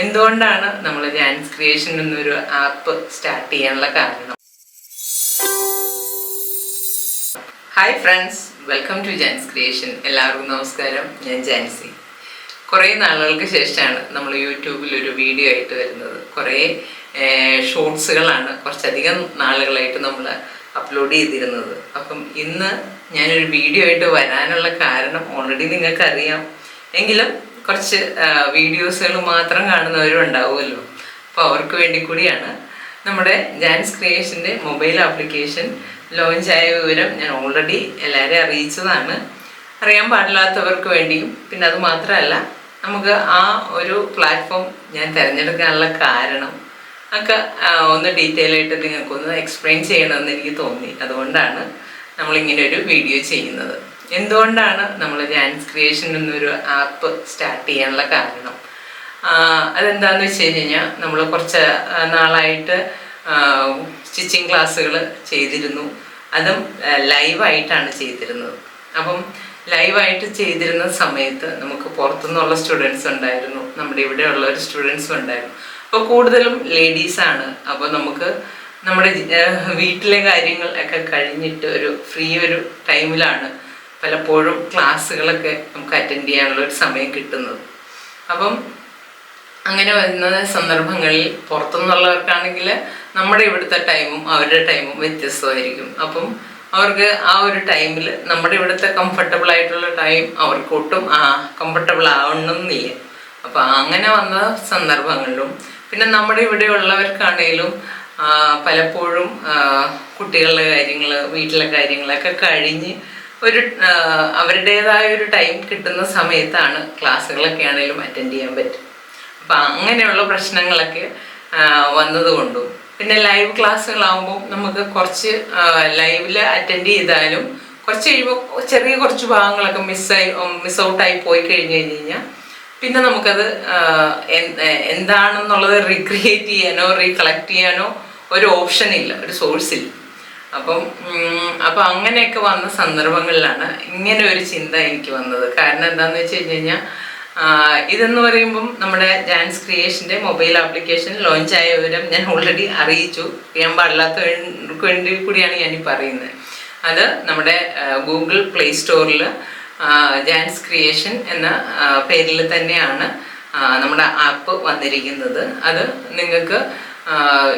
എന്തുകൊണ്ടാണ് നമ്മൾ Jans creation എന്നൊരു ആപ്പ് സ്റ്റാർട്ട് ചെയ്യാനുള്ള കാരണം? Hi friends welcome to Jans creation എല്ലാവർക്കും നമസ്കാരം. ഞാൻ ജാൻസി കുറേ നാളുകൾക്ക് ശേഷമാണ് നമ്മൾ യൂട്യൂബിൽ ഒരു വീഡിയോ ആയിട്ട് വരുന്നത്. കുറേ ഷോർട്സുകളാണ് കുറച്ചധികം നാളുകളായിട്ട് നമ്മൾ അപ്ലോഡ് ചെയ്തിരുന്നത്. അപ്പം ഇന്ന് ഞാനൊരു വീഡിയോ ആയിട്ട് വരാനുള്ള കാരണം ഓൾറെഡി നിങ്ങൾക്കറിയാം. എങ്കിലും കുറച്ച് വീഡിയോസുകൾ മാത്രം കാണുന്നവരും ഉണ്ടാവുമല്ലോ. അപ്പോൾ അവർക്ക് വേണ്ടി കൂടിയാണ് നമ്മുടെ ജാൻസ് ക്രിയേഷന്റെ മൊബൈൽ ആപ്ലിക്കേഷൻ ലോഞ്ച് ആയ വിവരം ഞാൻ ഓൾറെഡി എല്ലാവരെയും അറിയിച്ചതാണ്. അറിയാൻ പാടില്ലാത്തവർക്ക് വേണ്ടിയും പിന്നെ അത് മാത്രമല്ല നമുക്ക് ആ ഒരു പ്ലാറ്റ്ഫോം ഞാൻ തിരഞ്ഞെടുക്കാനുള്ള കാരണം ഒക്കെ ഒന്ന് ഡീറ്റെയിൽ ആയിട്ട് നിങ്ങൾക്കൊന്ന് എക്സ്പ്ലെയിൻ ചെയ്യണമെന്ന് എനിക്ക് തോന്നി. അതുകൊണ്ടാണ് നമ്മളിങ്ങനെ ഒരു വീഡിയോ ചെയ്യുന്നത്. എന്തുകൊണ്ടാണ് നമ്മൾ ഡാൻസ് ക്രിയേഷൻ എന്നൊരു ആപ്പ് സ്റ്റാർട്ട് ചെയ്യാനുള്ള കാരണം? അതെന്താന്ന് വെച്ച് കഴിഞ്ഞാൽ നമ്മൾ കുറച്ച് നാളായിട്ട് സ്റ്റിച്ചിങ് ക്ലാസ്സുകൾ ചെയ്തിരുന്നു. അതും ലൈവായിട്ടാണ് ചെയ്തിരുന്നത്. അപ്പം ലൈവായിട്ട് ചെയ്തിരുന്ന സമയത്ത് നമുക്ക് പുറത്തുനിന്നുള്ള സ്റ്റുഡൻസ് ഉണ്ടായിരുന്നു. നമ്മുടെ ഇവിടെയുള്ള ഒരു സ്റ്റുഡൻസും ഉണ്ടായിരുന്നു. അപ്പോൾ കൂടുതലും ലേഡീസാണ് അപ്പോൾ നമുക്ക് നമ്മുടെ വീട്ടിലെ കാര്യങ്ങൾ ഒക്കെ കഴിഞ്ഞിട്ട് ഒരു ഫ്രീ ഒരു ടൈമിലാണ് പലപ്പോഴും ക്ലാസ്സുകളൊക്കെ നമുക്ക് അറ്റൻഡ് ചെയ്യാനുള്ള ഒരു സമയം കിട്ടുന്നത്. അപ്പം അങ്ങനെ വരുന്ന സന്ദർഭങ്ങളിൽ പുറത്തുനിന്നുള്ളവർക്കാണെങ്കിൽ നമ്മുടെ ഇവിടുത്തെ ടൈമും അവരുടെ ടൈമും വ്യത്യസ്തമായിരിക്കും. അപ്പം അവർക്ക് ആ ഒരു ടൈമിൽ നമ്മുടെ ഇവിടുത്തെ കംഫർട്ടബിൾ ആയിട്ടുള്ള ടൈം അവർക്ക് ഒട്ടും ആ കംഫർട്ടബിൾ ആവണമെന്നില്ല അപ്പം അങ്ങനെ വന്ന സന്ദർഭങ്ങളിലും പിന്നെ നമ്മുടെ ഇവിടെ ഉള്ളവർക്കാണെങ്കിലും പലപ്പോഴും കുട്ടികളുടെ കാര്യങ്ങൾ വീട്ടിലെ കാര്യങ്ങളൊക്കെ കഴിഞ്ഞ് ഒരു അവരുടേതായ ഒരു ടൈം കിട്ടുന്ന സമയത്താണ് ക്ലാസ്സുകളൊക്കെ ആണെങ്കിലും അറ്റൻഡ് ചെയ്യാൻ പറ്റും അപ്പം അങ്ങനെയുള്ള പ്രശ്നങ്ങളൊക്കെ വന്നതുകൊണ്ടും. പിന്നെ ലൈവ് ക്ലാസ്സുകളാകുമ്പോൾ നമുക്ക് കുറച്ച് ലൈവിൽ അറ്റൻഡ് ചെയ്താലും കുറച്ച് കഴിയുമ്പോൾ ചെറിയ കുറച്ച് ഭാഗങ്ങളൊക്കെ മിസ്സായി മിസ് ഔട്ടായി പോയി കഴിഞ്ഞ് കഴിഞ്ഞ് കഴിഞ്ഞാൽ പിന്നെ നമുക്കത് എന്താണെന്നുള്ളത് റീക്രിയേറ്റ് ചെയ്യാനോ റീകളക്ട് ചെയ്യാനോ ഒരു ഓപ്ഷൻ ഇല്ല ഒരു സോഴ്സ് ഇല്ല. അപ്പം അപ്പം അങ്ങനെയൊക്കെ വന്ന സന്ദർഭങ്ങളിലാണ് ഇങ്ങനെ ഒരു ചിന്ത എനിക്ക് വന്നത്. കാരണം എന്താണെന്ന് വെച്ച് കഴിഞ്ഞ് കഴിഞ്ഞാൽ ഇതെന്ന് പറയുമ്പം നമ്മുടെ ജാൻസ് ക്രിയേഷന്റെ മൊബൈൽ ആപ്ലിക്കേഷൻ ലോഞ്ച് ആയ വിവരം ഞാൻ ഓൾറെഡി അറിയിച്ചു. ചെയ്യാൻ പാടില്ലാത്തവർക്ക് വേണ്ടി കൂടിയാണ് ഞാൻ ഈ പറയുന്നത് അത് നമ്മുടെ ഗൂഗിൾ പ്ലേ സ്റ്റോറിൽ ജാൻസ് ക്രിയേഷൻ എന്ന പേരിൽ തന്നെയാണ് നമ്മുടെ ആപ്പ് വന്നിരിക്കുന്നത്. അത് നിങ്ങൾക്ക്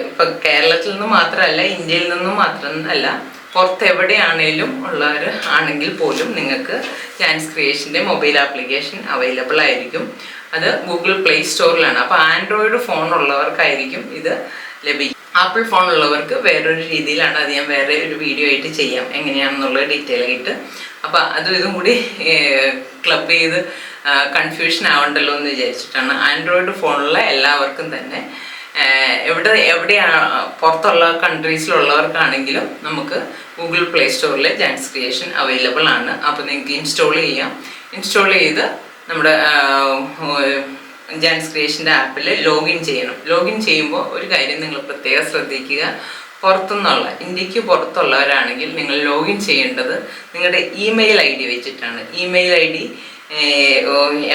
ഇപ്പം കേരളത്തിൽ നിന്ന് മാത്രമല്ല ഇന്ത്യയിൽ നിന്നും മാത്രം അല്ല പുറത്ത് എവിടെയാണേലും ഉള്ളവർ ആണെങ്കിൽ പോലും നിങ്ങൾക്ക് ചാൻസ് ക്രിയേഷന്റെ മൊബൈൽ ആപ്ലിക്കേഷൻ അവൈലബിൾ ആയിരിക്കും. അത് ഗൂഗിൾ പ്ലേ സ്റ്റോറിലാണ്. അപ്പോൾ ആൻഡ്രോയിഡ് ഫോൺ ഉള്ളവർക്കായിരിക്കും ഇത് ലഭിക്കും. ആപ്പിൾ ഫോൺ ഉള്ളവർക്ക് വേറൊരു രീതിയിലാണ് അത് ഞാൻ വേറെ ഒരു വീഡിയോ ആയിട്ട് ചെയ്യാം. എങ്ങനെയാണെന്നുള്ള ഡീറ്റെയിൽ ആയിട്ട്. അപ്പോൾ അതും ഇതും കൂടി ക്ലബ് ചെയ്ത് കൺഫ്യൂഷൻ ആവണ്ടല്ലോ എന്ന് വിചാരിച്ചിട്ടാണ് ആൻഡ്രോയിഡ് ഫോണുള്ള എല്ലാവർക്കും തന്നെ എവിടെ എവിടെയാണ് പുറത്തുള്ള കൺട്രീസിലുള്ളവർക്കാണെങ്കിലും നമുക്ക് ഗൂഗിൾ പ്ലേ സ്റ്റോറിൽ ജാൻസ് ക്രിയേഷൻ അവൈലബിൾ ആണ്. അപ്പോൾ നിങ്ങൾക്ക് ഇൻസ്റ്റാൾ ചെയ്യാം. ഇൻസ്റ്റാൾ ചെയ്ത് നമ്മുടെ ജാൻസ് ക്രിയേഷന്റെ ആപ്പിൽ ലോഗിൻ ചെയ്യണം. ലോഗിൻ ചെയ്യുമ്പോൾ ഒരു കാര്യം നിങ്ങൾ പ്രത്യേകം ശ്രദ്ധിക്കുക. പുറത്തുനിന്നുള്ള ഇന്ത്യയ്ക്ക് പുറത്തുള്ളവരാണെങ്കിൽ നിങ്ങൾ ലോഗിൻ ചെയ്യേണ്ടത് നിങ്ങളുടെ ഇമെയിൽ ഐ ഡി വെച്ചിട്ടാണ് ഇമെയിൽ ഐ ഡി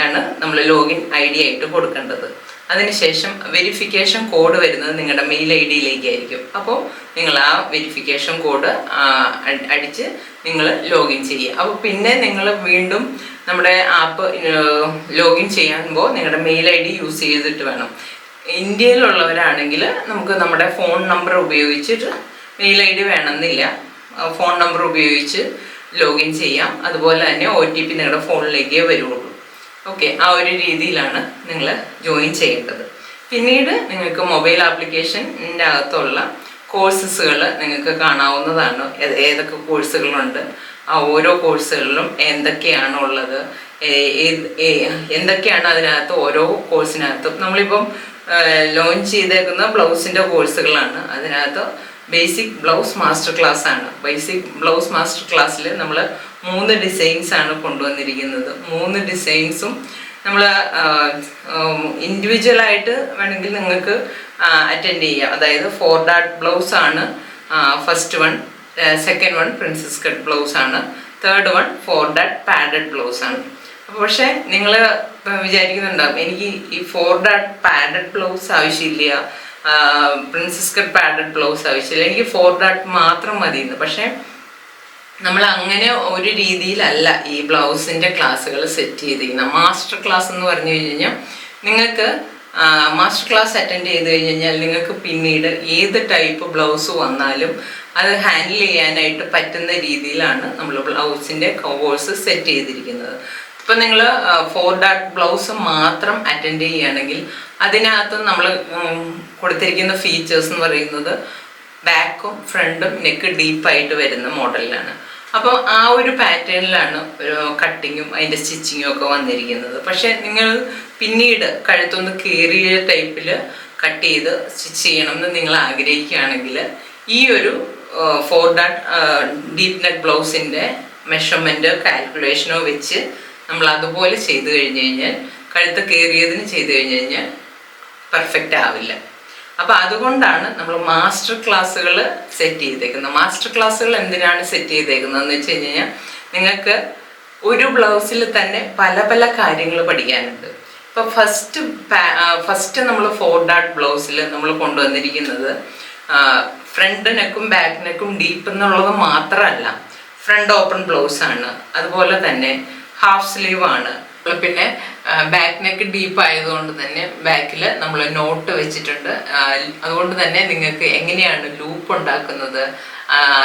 ആണ് നമ്മൾ ലോഗിൻ ഐ ഡി ആയിട്ട് കൊടുക്കേണ്ടത്. അതിനുശേഷം വെരിഫിക്കേഷൻ കോഡ് വരുന്നത് നിങ്ങളുടെ മെയിൽ ഐ ഡിയിലേക്കായിരിക്കും അപ്പോൾ നിങ്ങൾ ആ വെരിഫിക്കേഷൻ കോഡ് അടിച്ച് നിങ്ങൾ ലോഗിൻ ചെയ്യുക. അപ്പോൾ പിന്നെ നിങ്ങൾ വീണ്ടും നമ്മുടെ ആപ്പ് ലോഗിൻ ചെയ്യുമ്പോൾ നിങ്ങളുടെ മെയിൽ ഐ ഡി യൂസ് ചെയ്തിട്ട് വേണം. ഇന്ത്യയിലുള്ളവരാണെങ്കിൽ നമുക്ക് നമ്മുടെ ഫോൺ നമ്പർ ഉപയോഗിച്ചിട്ട് മെയിൽ ഐ ഡി വേണമെന്നില്ല ഫോൺ നമ്പർ ഉപയോഗിച്ച് ലോഗിൻ ചെയ്യാം. അതുപോലെ തന്നെ ഒ ടി പി നിങ്ങളുടെ ഫോണിലേക്കേ വരുള്ളൂ. ഓക്കെ ആ ഒരു രീതിയിലാണ് നിങ്ങൾ ജോയിൻ ചെയ്യേണ്ടത്. പിന്നീട് നിങ്ങൾക്ക് മൊബൈൽ ആപ്ലിക്കേഷന്റെ അകത്തുള്ള കോഴ്സസുകൾ നിങ്ങൾക്ക് കാണാവുന്നതാണ്. ഏത് ഏതൊക്കെ കോഴ്സുകളുണ്ട് ആ ഓരോ കോഴ്സുകളിലും എന്തൊക്കെയാണ് ഉള്ളത്? എന്തൊക്കെയാണ് അതിനകത്ത് ഓരോ കോഴ്സിനകത്തും നമ്മളിപ്പം ലോഞ്ച് ചെയ്തേക്കുന്ന ബ്ലൗസിന്റെ കോഴ്സുകളാണ് അതിനകത്ത് ബേസിക് ബ്ലൗസ് മാസ്റ്റർ ക്ലാസ് ആണ്. ബേസിക് ബ്ലൗസ് മാസ്റ്റർ ക്ലാസ്സിൽ നമ്മൾ മൂന്ന് ഡിസൈൻസ് ആണ് കൊണ്ടുവന്നിരിക്കുന്നത്. മൂന്ന് ഡിസൈൻസും നമ്മൾ ഇൻഡിവിജ്വലായിട്ട് വേണമെങ്കിൽ നിങ്ങൾക്ക് അറ്റൻഡ് ചെയ്യാം. അതായത് ഫോർ ഡാട്ട് ബ്ലൗസ് ആണ് first one second one princess cut blouse ആണ്. തേർഡ് വൺ ഫോർ ഡാട്ട് പാഡഡ് ബ്ലൗസ് ആണ്. അപ്പോൾ പക്ഷേ നിങ്ങൾ വിചാരിക്കുന്നുണ്ടാവും എനിക്ക് ഈ ഫോർ ഡാട്ട് പാഡഡ് ബ്ലൗസ് ആവശ്യമില്ല പ്രിൻസസ് കട്ട് പാഡഡ് ബ്ലൗസ് ആവശ്യമില്ല എനിക്ക് ഫോർ ഡാട്ട് മാത്രം മതിയെന്ന്. പക്ഷേ നമ്മൾ അങ്ങനെ ഒരു രീതിയിലല്ല ഈ ബ്ലൗസിന്റെ ക്ലാസ്സുകൾ സെറ്റ് ചെയ്തിരിക്കുന്നത്. മാസ്റ്റർ ക്ലാസ് എന്ന് പറഞ്ഞു കഴിഞ്ഞാൽ നിങ്ങൾക്ക് മാസ്റ്റർ ക്ലാസ് അറ്റൻഡ് ചെയ്ത് കഴിഞ്ഞ് കഴിഞ്ഞാൽ നിങ്ങൾക്ക് പിന്നീട് ഏത് ടൈപ്പ് ബ്ലൗസ് വന്നാലും അത് ഹാൻഡിൽ ചെയ്യാനായിട്ട് പറ്റുന്ന രീതിയിലാണ് നമ്മൾ ബ്ലൗസിന്റെ കോഴ്സ് സെറ്റ് ചെയ്തിരിക്കുന്നത്. ഇപ്പം നിങ്ങൾ ഫോർ ഡാട്ട് ബ്ലൗസ് മാത്രം അറ്റൻഡ് ചെയ്യുകയാണെങ്കിൽ അതിനകത്ത് നമ്മൾ കൊടുത്തിരിക്കുന്ന ഫീച്ചേഴ്സ് എന്ന് പറയുന്നത് ബാക്കും ഫ്രണ്ടും നെക്ക് ഡീപ്പായിട്ട് വരുന്ന മോഡലിലാണ് അപ്പോൾ ആ ഒരു പാറ്റേണിലാണ് കട്ടിങ്ങും അതിന്റെ സ്റ്റിച്ചിങ്ങും ഒക്കെ വന്നിരിക്കുന്നത്. പക്ഷെ നിങ്ങൾ പിന്നീട് കഴുത്തൊന്ന് കയറിയ ടൈപ്പിൽ കട്ട് ചെയ്ത് സ്റ്റിച്ച് ചെയ്യണം എന്ന് നിങ്ങൾ ആഗ്രഹിക്കുകയാണെങ്കിൽ ഈ ഒരു ഫോർ ഡാട്ട് ഡീപ്പ് നെക്ക് ബ്ലൗസിന്റെ മെഷർമെന്റോ കാൽക്കുലേഷനോ വെച്ച് നമ്മൾ അതുപോലെ ചെയ്തു കഴിഞ്ഞ് കഴിഞ്ഞാൽ കഴുത്ത് കയറിയതിന് ചെയ്തു കഴിഞ്ഞ് കഴിഞ്ഞാൽ പെർഫെക്റ്റ് ആവില്ല. അപ്പോൾ അതുകൊണ്ടാണ് നമ്മൾ മാസ്റ്റർ ക്ലാസ്സുകൾ സെറ്റ് ചെയ്തേക്കുന്നത്. മാസ്റ്റർ ക്ലാസ്സുകൾ എന്തിനാണ് സെറ്റ് ചെയ്തേക്കുന്നത് എന്ന് വെച്ച് കഴിഞ്ഞാൽ നിങ്ങൾക്ക് ഒരു ബ്ലൗസിൽ തന്നെ പല പല കാര്യങ്ങൾ പഠിക്കാനുണ്ട്. ഇപ്പോൾ ഫസ്റ്റ് ഫസ്റ്റ് നമ്മൾ ഫോർ ഡാട്ട് ബ്ലൗസിൽ നമ്മൾ കൊണ്ടുവന്നിരിക്കുന്നത് ഫ്രണ്ട് നെക്കും ബാക്ക് നെക്കും ഡീപ്പ് എന്നുള്ളത് മാത്രമല്ല ഫ്രണ്ട് ഓപ്പൺ ബ്ലൗസ് ആണ്. അതുപോലെ തന്നെ ഹാഫ് സ്ലീവ് ആണ്. പിന്നെ ബാക്ക് നെക്ക് ഡീപ്പ് ആയതുകൊണ്ട് തന്നെ ബാക്കിൽ നമ്മൾ നോട്ട് വെച്ചിട്ടുണ്ട്. അതുകൊണ്ട് തന്നെ നിങ്ങൾക്ക് എങ്ങനെയാണ് ലൂപ്പ് ഉണ്ടാക്കുന്നത്?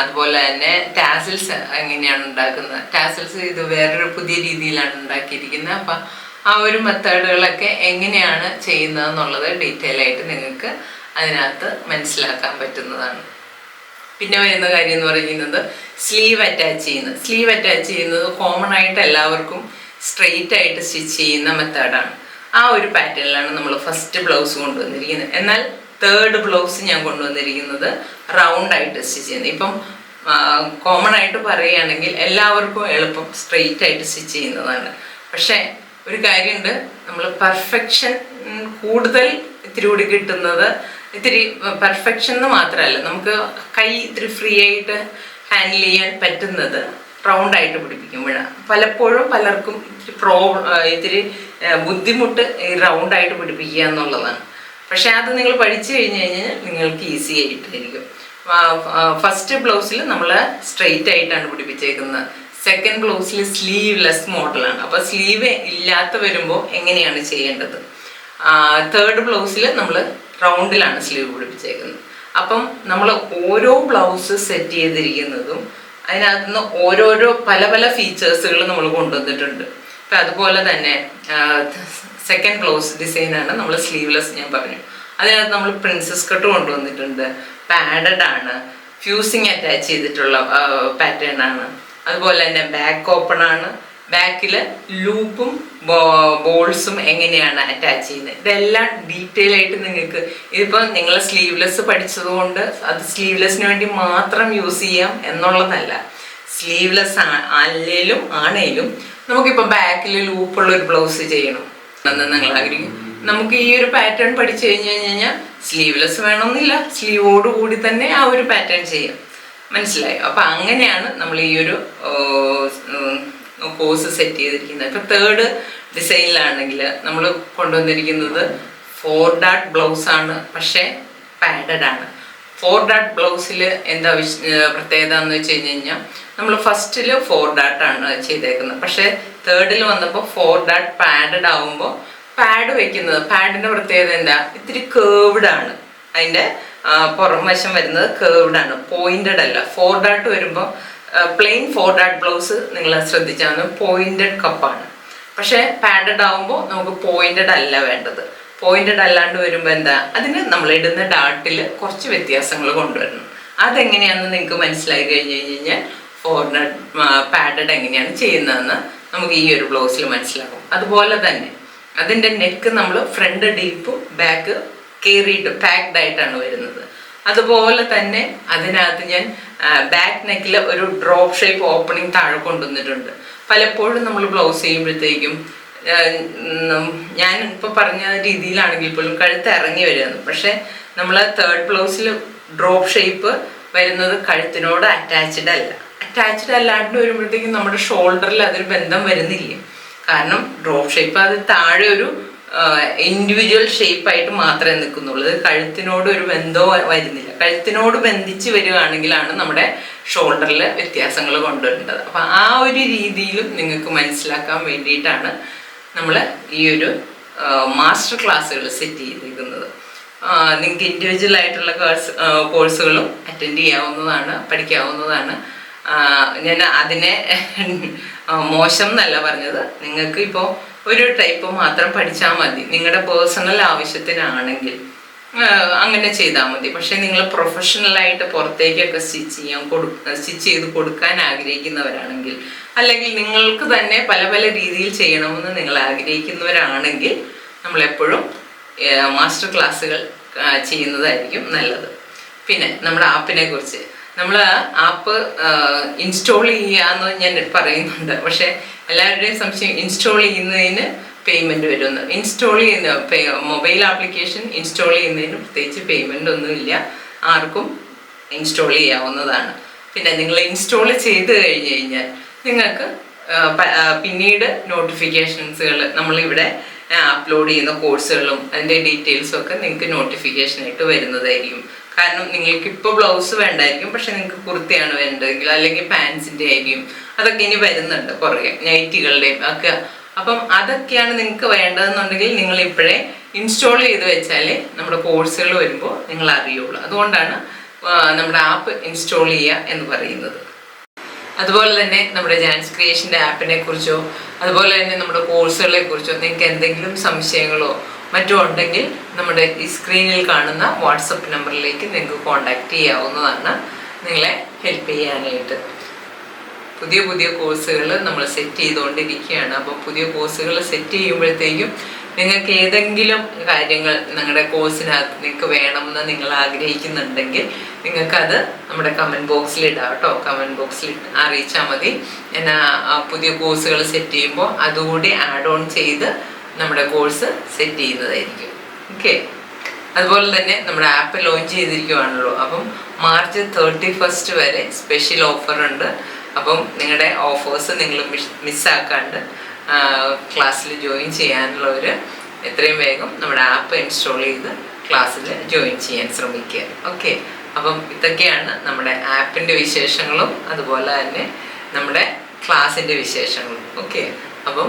അതുപോലെ തന്നെ ടാസിൽസ് എങ്ങനെയാണ് ഉണ്ടാക്കുന്നത്? ടാസിൽസ് ഇത് വേറൊരു പുതിയ രീതിയിലാണ് ഉണ്ടാക്കിയിരിക്കുന്നത്. അപ്പം ആ ഒരു മെത്തേഡുകളൊക്കെ എങ്ങനെയാണ് ചെയ്യുന്നതെന്നുള്ളത് ഡീറ്റെയിൽ ആയിട്ട് നിങ്ങൾക്ക് അതിനകത്ത് മനസ്സിലാക്കാൻ പറ്റുന്നതാണ്. പിന്നെ വരുന്ന കാര്യം എന്ന് പറയുന്നത് സ്ലീവ് അറ്റാച്ച് ചെയ്യുന്നത്. സ്ലീവ് അറ്റാച്ച് ചെയ്യുന്നത് കോമൺ ആയിട്ട് എല്ലാവർക്കും സ്ട്രെയിറ്റ് ആയിട്ട് സ്റ്റിച്ച് ചെയ്യുന്ന മെത്തേഡാണ് ആ ഒരു പാറ്റേണിലാണ് നമ്മൾ ഫസ്റ്റ് ബ്ലൗസ് കൊണ്ടുവന്നിരിക്കുന്നത്. എന്നാൽ തേർഡ് ബ്ലൗസ് ഞാൻ കൊണ്ടുവന്നിരിക്കുന്നത് റൗണ്ട് ആയിട്ട് സ്റ്റിച്ച് ചെയ്യുന്നത്. ഇപ്പം കോമൺ ആയിട്ട് പറയുകയാണെങ്കിൽ എല്ലാവർക്കും എളുപ്പം സ്ട്രെയിറ്റ് ആയിട്ട് സ്റ്റിച്ച് ചെയ്യുന്നതാണ്. പക്ഷേ ഒരു കാര്യമുണ്ട് നമ്മൾ പെർഫെക്ഷൻ കൂടുതൽ ഇത്തിരി കൂടി കിട്ടുന്നത് ഇത്തിരി പെർഫെക്ഷൻ എന്ന് മാത്രമല്ല നമുക്ക് കൈ ഇത്തിരി ഫ്രീ ആയിട്ട് ഹാൻഡിൽ ചെയ്യാൻ പറ്റുന്നത് റൗണ്ട് ആയിട്ട് പിടിപ്പിക്കുമ്പോഴാണ് പലപ്പോഴും പലർക്കും ഇത്തിരി പ്രോ ഇത്തിരി ബുദ്ധിമുട്ട് ഈ റൗണ്ട് ആയിട്ട് പിടിപ്പിക്കുക എന്നുള്ളതാണ്. പക്ഷെ അത് നിങ്ങൾ പഠിച്ചു കഴിഞ്ഞ് കഴിഞ്ഞാൽ നിങ്ങൾക്ക് ഈസി ആയിട്ടായിരിക്കും. ഫസ്റ്റ് ബ്ലൗസിൽ നമ്മൾ സ്ട്രെയിറ്റ് ആയിട്ടാണ് പിടിപ്പിച്ചേക്കുന്നത്. സെക്കൻഡ് ബ്ലൗസിൽ സ്ലീവ്ലെസ് മോഡലാണ് അപ്പോൾ സ്ലീവ് ഇല്ലാത്ത വരുമ്പോൾ എങ്ങനെയാണ് ചെയ്യേണ്ടത്? തേർഡ് ബ്ലൗസിൽ നമ്മൾ റൗണ്ടിലാണ് സ്ലീവ് പിടിപ്പിച്ചേക്കുന്നത്. അപ്പം നമ്മൾ ഓരോ ബ്ലൗസ് സെറ്റ് ചെയ്തിരിക്കുന്നതും അതിനകത്ത് നിന്ന് ഓരോരോ പല പല ഫീച്ചേഴ്സുകൾ നമ്മൾ കൊണ്ടുവന്നിട്ടുണ്ട്. അപ്പം അതുപോലെ തന്നെ സെക്കൻഡ് ബ്ലൗസ് ഡിസൈനാണ് നമ്മൾ സ്ലീവ്ലെസ് ഞാൻ പറഞ്ഞു. അതിനകത്ത് നമ്മൾ പ്രിൻസസ് കട്ട് കൊണ്ടുവന്നിട്ടുണ്ട്. പാഡഡ് ആണ്. ഫ്യൂസിങ് അറ്റാച്ച് ചെയ്തിട്ടുള്ള പാറ്റേൺ ആണ്. അതുപോലെ തന്നെ ബാക്ക് ഓപ്പൺ ആണ്. ബാക്കിൽ ലൂപ്പും ബോൾസും എങ്ങനെയാണ് അറ്റാച്ച് ചെയ്യുന്നത്? ഇതെല്ലാം ഡീറ്റെയിൽ ആയിട്ട് നിങ്ങൾക്ക് ഇതിപ്പോൾ നിങ്ങൾ സ്ലീവ്ലെസ് പഠിച്ചതുകൊണ്ട് അത് സ്ലീവ്ലെസ്സിന് വേണ്ടി മാത്രം യൂസ് ചെയ്യാം എന്നുള്ളതല്ല. സ്ലീവ്ലെസ് അല്ലേലും ആണേലും നമുക്കിപ്പോൾ ബാക്കിൽ ലൂപ്പുള്ള ഒരു ബ്ലൗസ് ചെയ്യണം. എന്ന് നിങ്ങൾ ആഗ്രഹിക്കും. നമുക്ക് ഈ ഒരു പാറ്റേൺ പഠിച്ചു കഴിഞ്ഞു കഴിഞ്ഞാൽ സ്ലീവ്ലെസ് വേണമെന്നില്ല. സ്ലീവോട് കൂടി തന്നെ ആ ഒരു പാറ്റേൺ ചെയ്യാം. മനസ്സിലായോ? അപ്പം അങ്ങനെയാണ് നമ്മൾ ഈ ഒരു കോഴ്സ് സെറ്റ് ചെയ്തിരിക്കുന്നത്. ഇപ്പം തേർഡ് ഡിസൈനിലാണെങ്കിൽ നമ്മൾ കൊണ്ടുവന്നിരിക്കുന്നത് ഫോർ ഡാട്ട് ബ്ലൗസ് ആണ് പക്ഷേ പാഡഡ് ആണ്. ഫോർ ഡാട്ട് ബ്ലൗസിൽ എന്താ വിശ് പ്രത്യേകത എന്ന് വെച്ച് കഴിഞ്ഞ് കഴിഞ്ഞാൽ നമ്മൾ ഫസ്റ്റിൽ ഫോർ ഡാട്ട് ആണ് ചെയ്തേക്കുന്നത്. പക്ഷേ തേർഡിൽ വന്നപ്പോൾ ഫോർ ഡാട്ട് പാഡഡ് ആവുമ്പോൾ പാഡ് വെക്കുന്നത് പാഡിന്റെ പ്രത്യേകത എന്താ? ഇത്തിരി കേർവ്ഡ് ആണ്. അതിന്റെ പുറം വശം വരുന്നത് കേർവ്ഡ് ആണ് പോയിന്റഡ് അല്ല. ഫോർ ഡാട്ട് വരുമ്പോൾ പ്ലെയിൻ ഫോർ ഡാട്ട് ബ്ലൗസ് നിങ്ങൾ ശ്രദ്ധിച്ചാൽ പോയിന്റഡ് കപ്പാണ് പക്ഷേ പാഡഡ് ആവുമ്പോൾ നമുക്ക് പോയിന്റഡ് അല്ല വേണ്ടത്. പോയിന്റഡ് അല്ലാണ്ട് വരുമ്പോൾ എന്താ? അതിന് നമ്മൾ ഇടുന്ന ഡാട്ടിൽ കുറച്ച് വ്യത്യാസങ്ങൾ കൊണ്ടുവരണം. അതെങ്ങനെയാണെന്ന് നിങ്ങൾക്ക് മനസ്സിലായി കഴിഞ്ഞ് കഴിഞ്ഞ് കഴിഞ്ഞാൽ ഫോർ ഡാട്ട് പാഡഡ് എങ്ങനെയാണ് ചെയ്യുന്നതെന്ന് നമുക്ക് ഈ ഒരു ബ്ലൗസിൽ മനസ്സിലാകും. അതുപോലെ തന്നെ അതിന്റെ നെക്ക് നമ്മൾ ഫ്രണ്ട് ഡീപ്പും ബാക്ക് കയറിയിട്ട് പാക്ഡ് ആയിട്ടാണ് വരുന്നത്. അതുപോലെ തന്നെ അതിനകത്ത് ഞാൻ ബാക്ക് നെക്കിൽ ഒരു ഡ്രോപ്പ് ഷേപ്പ് ഓപ്പണിംഗ് താഴെ കൊണ്ടുവന്നിട്ടുണ്ട്. പലപ്പോഴും നമ്മൾ ബ്ലൗസ് ചെയ്യുമ്പോഴത്തേക്കും ഞാൻ ഇപ്പോൾ പറഞ്ഞ രീതിയിലാണെങ്കിൽ പോലും കഴുത്ത് ഇറങ്ങി വരുന്നു പക്ഷേ നമ്മൾ തേർഡ് ബ്ലൗസിൽ ഡ്രോപ്പ് ഷേപ്പ് വരുന്നത് കഴുത്തിനോട് അറ്റാച്ച്ഡ് അല്ല. അറ്റാച്ച്ഡ് അല്ലാണ്ട് വരുമ്പോഴത്തേക്കും നമ്മുടെ ഷോൾഡറിൽ അതൊരു ബന്ധം വരുന്നില്ല. കാരണം ഡ്രോപ്പ് ഷേപ്പ് അത് താഴെ ഒരു ഇൻഡിവിജ്വൽ ഷേപ്പായിട്ട് മാത്രമേ നിൽക്കുന്നുള്ളൂ. കഴുത്തിനോട് ഒരു ബന്ധവും വരുന്നില്ല. കഴുത്തിനോട് ബന്ധിച്ച് വരികയാണെങ്കിലാണ് നമ്മുടെ ഷോൾഡറിൽ വ്യത്യാസങ്ങൾ കൊണ്ടുവരേണ്ടത് അപ്പം ആ ഒരു രീതിയിലും നിങ്ങൾക്ക് മനസ്സിലാക്കാൻ വേണ്ടിയിട്ടാണ് നമ്മൾ ഈ ഒരു മാസ്റ്റർ ക്ലാസ്സുകൾ സെറ്റ് ചെയ്തിരിക്കുന്നത്. നിങ്ങൾക്ക് ഇൻഡിവിജ്വൽ ആയിട്ടുള്ള കോഴ്സ് കോഴ്സുകളും അറ്റൻഡ് ചെയ്യാവുന്നതാണ് പഠിക്കാവുന്നതാണ്. ഞാൻ അതിനെ മോശം എന്നല്ല പറഞ്ഞത്. നിങ്ങൾക്ക് ഇപ്പോൾ ഒരു ടൈപ്പ് മാത്രം പഠിച്ചാൽ മതി. നിങ്ങളുടെ പേഴ്സണൽ ആവശ്യത്തിനാണെങ്കിൽ. അങ്ങനെ ചെയ്താൽ മതി. പക്ഷെ നിങ്ങൾ പ്രൊഫഷണലായിട്ട് പുറത്തേക്കൊക്കെ സ്റ്റിച്ച് ചെയ്യാൻ കൊടു സ്റ്റിച്ച് ചെയ്ത് കൊടുക്കാൻ ആഗ്രഹിക്കുന്നവരാണെങ്കിൽ അല്ലെങ്കിൽ നിങ്ങൾക്ക് തന്നെ പല പല രീതിയിൽ ചെയ്യണമെന്ന് നിങ്ങൾ ആഗ്രഹിക്കുന്നവരാണെങ്കിൽ നമ്മളെപ്പോഴും മാസ്റ്റർ ക്ലാസ്സുകൾ ചെയ്യുന്നതായിരിക്കും നല്ലത്. പിന്നെ നമ്മുടെ ആപ്പിനെ കുറിച്ച്. നമ്മൾ ആപ്പ് ഇൻസ്റ്റാൾ ചെയ്യാന്ന് ഞാൻ പറയുന്നുണ്ട്. പക്ഷെ എല്ലാവരുടെയും സംശയം ഇൻസ്റ്റാൾ ചെയ്യുന്നതിന് പേയ്മെന്റ് വരുമെന്ന് ഇൻസ്റ്റാൾ ചെയ്യുന്ന മൊബൈൽ ആപ്ലിക്കേഷൻ ഇൻസ്റ്റാൾ ചെയ്യുന്നതിന് പ്രത്യേകിച്ച് പേയ്മെന്റ് ഒന്നുമില്ല ആർക്കും ഇൻസ്റ്റാൾ ചെയ്യാവുന്നതാണ്. പിന്നെ നിങ്ങൾ ഇൻസ്റ്റാൾ ചെയ്ത് കഴിഞ്ഞ് കഴിഞ്ഞാൽ നിങ്ങൾക്ക് പിന്നീട് നോട്ടിഫിക്കേഷൻസുകൾ നമ്മളിവിടെ അപ്ലോഡ് ചെയ്യുന്ന കോഴ്സുകളും അതിന്റെ ഡീറ്റെയിൽസും ഒക്കെ നിങ്ങൾക്ക് നോട്ടിഫിക്കേഷനായിട്ട് വരുന്നതായിരിക്കും. കാരണം നിങ്ങൾക്ക് ഇപ്പൊ ബ്ലൗസ് വേണ്ടായിരിക്കും പക്ഷെ നിങ്ങൾക്ക് കുർത്തിയാണ് വേണ്ടതെങ്കിൽ അല്ലെങ്കിൽ പാൻസിന്റെ ആയിരിക്കും അതൊക്കെ ഇനി വരുന്നുണ്ട് കുറേ നൈറ്റികളുടെയും ഒക്കെ. അപ്പം അതൊക്കെയാണ് നിങ്ങൾക്ക് വേണ്ടതെന്നുണ്ടെങ്കിൽ നിങ്ങൾ ഇപ്പോഴേ ഇൻസ്റ്റാൾ ചെയ്ത് വെച്ചാലേ നമ്മുടെ കോഴ്സുകൾ വരുമ്പോൾ നിങ്ങൾ അറിയുള്ളൂ. അതുകൊണ്ടാണ് നമ്മുടെ ആപ്പ് ഇൻസ്റ്റാൾ ചെയ്യുക എന്ന് പറയുന്നത്. അതുപോലെ തന്നെ നമ്മുടെ ജാൻസ് ക്രിയേഷന്റെ ആപ്പിനെ കുറിച്ചോ അതുപോലെ തന്നെ നമ്മുടെ കോഴ്സുകളെ കുറിച്ചോ നിങ്ങൾക്ക് എന്തെങ്കിലും സംശയങ്ങളോ മറ്റോ ഉണ്ടെങ്കിൽ നമ്മുടെ ഈ സ്ക്രീനിൽ കാണുന്ന വാട്സപ്പ് നമ്പറിലേക്ക് നിങ്ങൾക്ക് കോൺടാക്റ്റ് ചെയ്യാവുന്നതാണ് നിങ്ങളെ ഹെൽപ്പ് ചെയ്യാനായിട്ട്. പുതിയ പുതിയ കോഴ്സുകൾ നമ്മൾ സെറ്റ് ചെയ്തുകൊണ്ടിരിക്കുകയാണ്. അപ്പോൾ പുതിയ കോഴ്സുകൾ സെറ്റ് ചെയ്യുമ്പോഴത്തേക്കും നിങ്ങൾക്ക് ഏതെങ്കിലും കാര്യങ്ങൾ നിങ്ങളുടെ കോഴ്സിനകത്ത് നിങ്ങൾക്ക് വേണമെന്ന് നിങ്ങൾ ആഗ്രഹിക്കുന്നുണ്ടെങ്കിൽ നിങ്ങൾക്കത് നമ്മുടെ കമന്റ് ബോക്സിൽ ഇടാം കേട്ടോ. കമന്റ് ബോക്സിൽ അറിയിച്ചാൽ മതി. ഞാൻ പുതിയ കോഴ്സുകൾ സെറ്റ് ചെയ്യുമ്പോൾ അതുകൂടി ആഡ് ഓൺ ചെയ്ത് നമ്മുടെ കോഴ്സ് സെറ്റ് ചെയ്യുന്നതായിരിക്കും. ഓക്കെ അതുപോലെ തന്നെ നമ്മുടെ ആപ്പ് ലോഞ്ച് ചെയ്തിരിക്കുവാണല്ലോ. അപ്പം മാർച്ച് തേർട്ടി ഫസ്റ്റ് വരെ സ്പെഷ്യൽ ഓഫർ ഉണ്ട്. അപ്പം നിങ്ങളുടെ ഓഫേഴ്സ് നിങ്ങൾ മിസ്സാക്കാണ്ട് ക്ലാസ്സിൽ ജോയിൻ ചെയ്യാനുള്ളവർ എത്രയും വേഗം നമ്മുടെ ആപ്പ് ഇൻസ്റ്റാൾ ചെയ്ത് ക്ലാസ്സിൽ ജോയിൻ ചെയ്യാൻ ശ്രമിക്കുക. ഓക്കെ അപ്പം ഇതൊക്കെയാണ് നമ്മുടെ ആപ്പിന്റെ വിശേഷങ്ങളും അതുപോലെ തന്നെ നമ്മുടെ ക്ലാസ്സിന്റെ വിശേഷങ്ങളും. ഓക്കെ അപ്പം